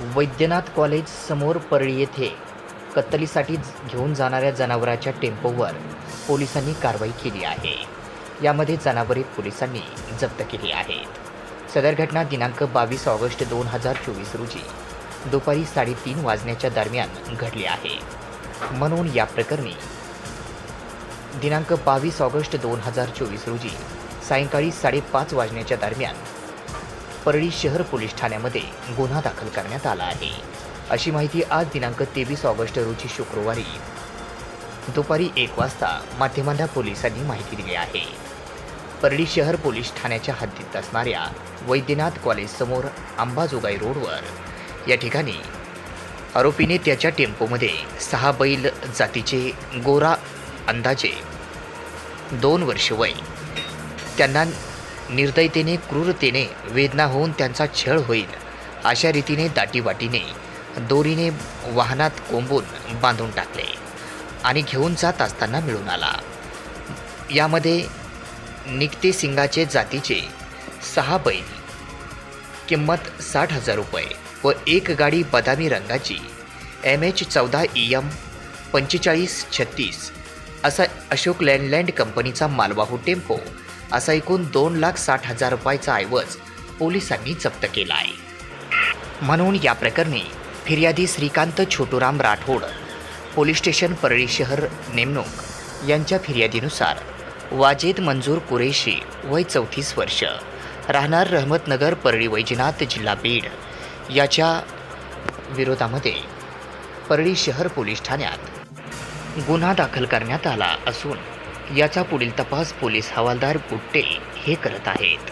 Vaidyanath college समोर परळी येथे कत्तलीसाठी घेऊन जाणाऱ्या जनावराच्या टेम्पोवर पोलिसांनी कारवाई केली आहे. यामध्ये जनावरे पोलिसांनी जप्त केली आहेत. सदर घटना दिनांक बावीस ऑगस्ट दोन हजार चोवीस रोजी दुपारी साडेतीन वाजण्याच्या दरम्यान घडली आहे. म्हणून या प्रकरणी दिनांक बावीस ऑगस्ट दोन हजार चोवीस रोजी सायंकाळी साडेपाच वाजण्याच्या दरम्यान परळी शहर पोलीस ठाण्यामध्ये गुन्हा दाखल करण्यात आला आहे. अशी माहिती आज दिनांक तेवीस ऑगस्ट रोजी शुक्रवारी दुपारी एक वाजता माध्यमांना पोलिसांनी माहिती दिली आहे. परळी शहर पोलीस ठाण्याच्या हद्दीत असणाऱ्या वैद्यनाथ कॉलेजसमोर अंबाजोगाई रोडवर या ठिकाणी आरोपीने त्याच्या टेम्पोमध्ये सहा बैल जातीचे गोरा अंदाजे दोन वर्ष वय त्यांना निर्दयतेने क्रूरतेने वेदना होऊन त्यांचा छळ होईल अशा रीतीने दाटीवाटीने दोरीने वाहनात कोंबून बांधून टाकले आणि घेऊन जात असताना मिळून आला. यामध्ये निकते सिंगाचे जातीचे सहा बैल किंमत साठ हजार रुपये व एक गाडी बदामी रंगाची एम एच चौदा ई एम पंचेचाळीस छत्तीस असा अशोक लँडलँड कंपनीचा मालवाहू टेम्पो असा एकूण दोन लाख साठ हजार रुपयाचा ऐवज पोलिसांनी जप्त केला आहे म्हणून या प्रकरणी फिर्यादी श्रीकांत छोटूराम राठोड पोलीस स्टेशन परळी शहर नेमणूक यांच्या फिर्यादीनुसार वाजेद मंजूर कुरेशी वय चौतीस वर्ष राहणार रहमतनगर परळी वैजनाथ जिल्हा बीड याच्या विरोधामध्ये परळी शहर पोलीस ठाण्यात गुन्हा दाखल करण्यात आला असून याचा पुढील तपास पोलीस हवालदार गुट्टे हे करत आहेत.